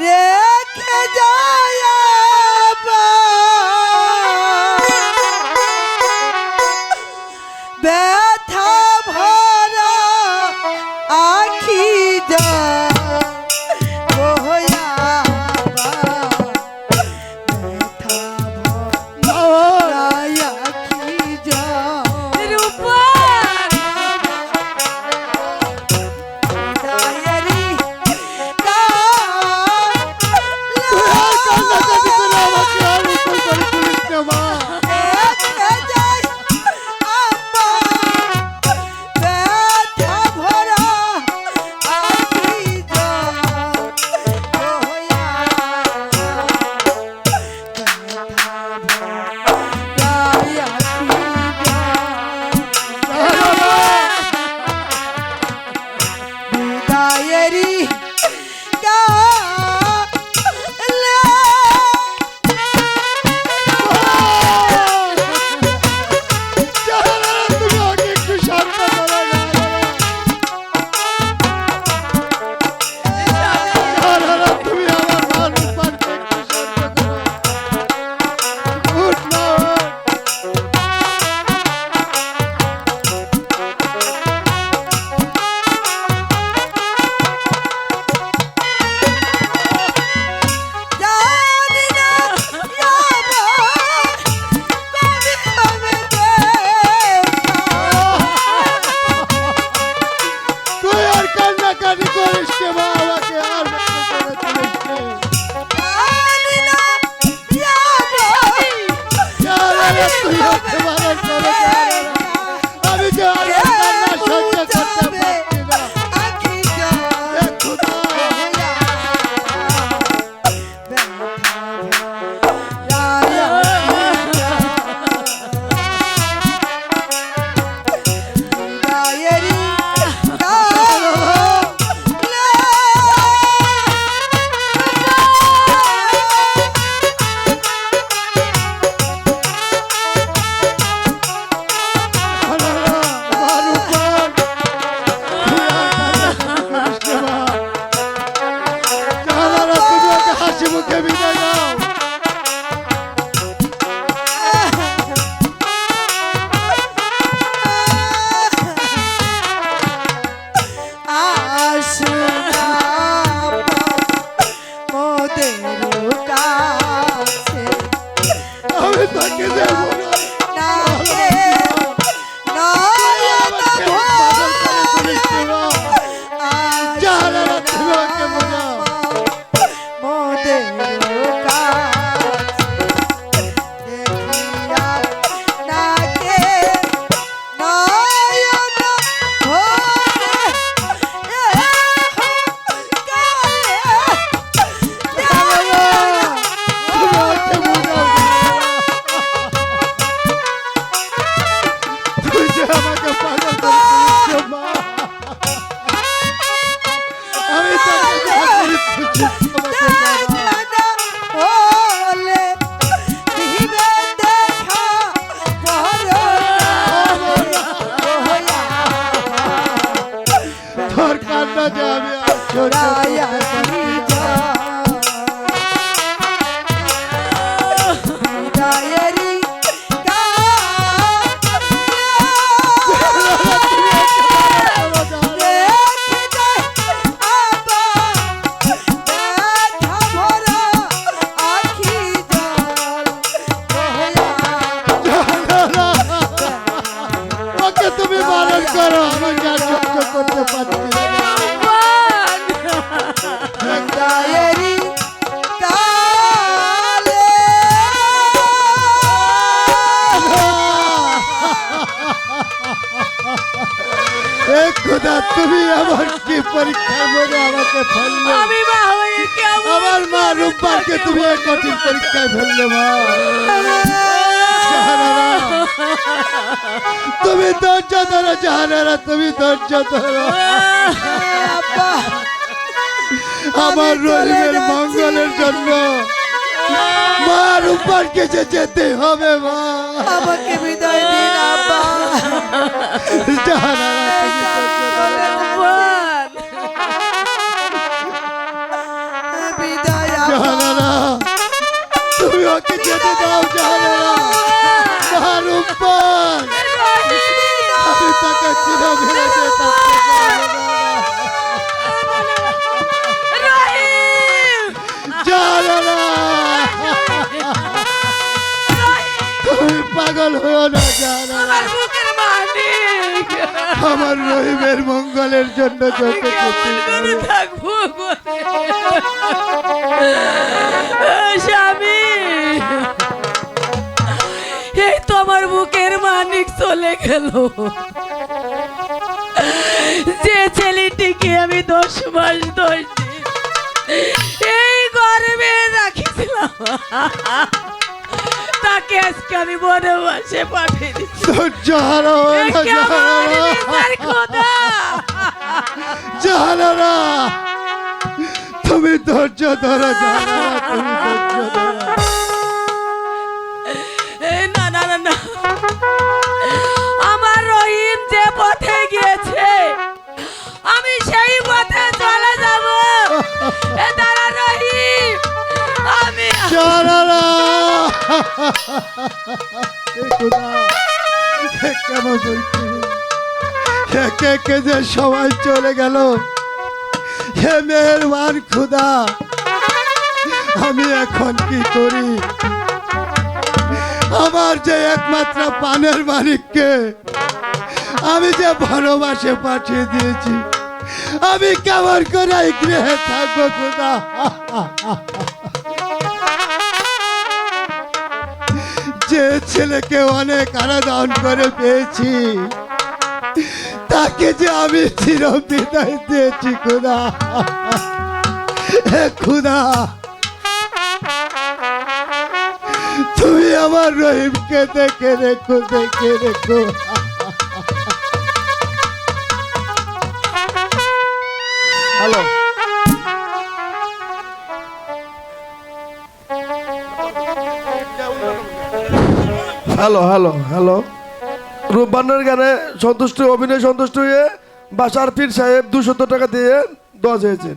রেখে যায় ব্যথা বাবা Yeah. পরীক্ষার মধ্যে আমাকে ফেললে। আমার মা রূপবারকে তুমি কঠিন পরীক্ষায় ফেললে মা। তুমি ধৈর্য ধরো জাহানারা তুমি ধৈর্য ধরো। আমার রহিমের মঙ্গলের জন্য। মা রূপার কেছে যেতে হবে মা। আমাকে বিদায় দিন আব্বা। জাহানারা আমার রহিমের মঙ্গলের জন্য কেমন থাকব স্বামী এই তো আমার বুকের মানিক চলে গেল। যে ছেলেটিকে আমি দশ মাস দশ দিন এই গর্বে রাখিছিলাম। তাকে আজকে আমি মনে মাসে পাঠিয়ে দিচ্ছি। ধৈর্য হারা না কেমন জানো না বিচার খোদা। জানো না তুমি ধৈর্য ধরো জানা তুমি ধৈর্য ধরো। কেমন যে সবাই চলে গেল। হে মেহরবান খুদা, আমি এখন কি করি? আমার যে একমাত্র পানের মালিককে আমি যে ভালোবাসে পাঠিয়ে দিয়েছি, আমি কেমন করে গৃহে থাকব খুদা? যে ছেলেকে অনেক আরাধন করে পেয়েছি, তাকে যে আমি চির বিদায় দিয়েছি, খুদা। খুদা, তুমি আমার রহিমকে দেখে রেখো দেখে রেখো। হ্যালো। হ্যালো হ্যালো হ্যালো রূপবানের গানে সন্তুষ্ট, অভিনয় সন্তুষ্ট হয়ে বাসার পীর সাহেব দুশত টাকা দিয়ে দশ হয়েছেন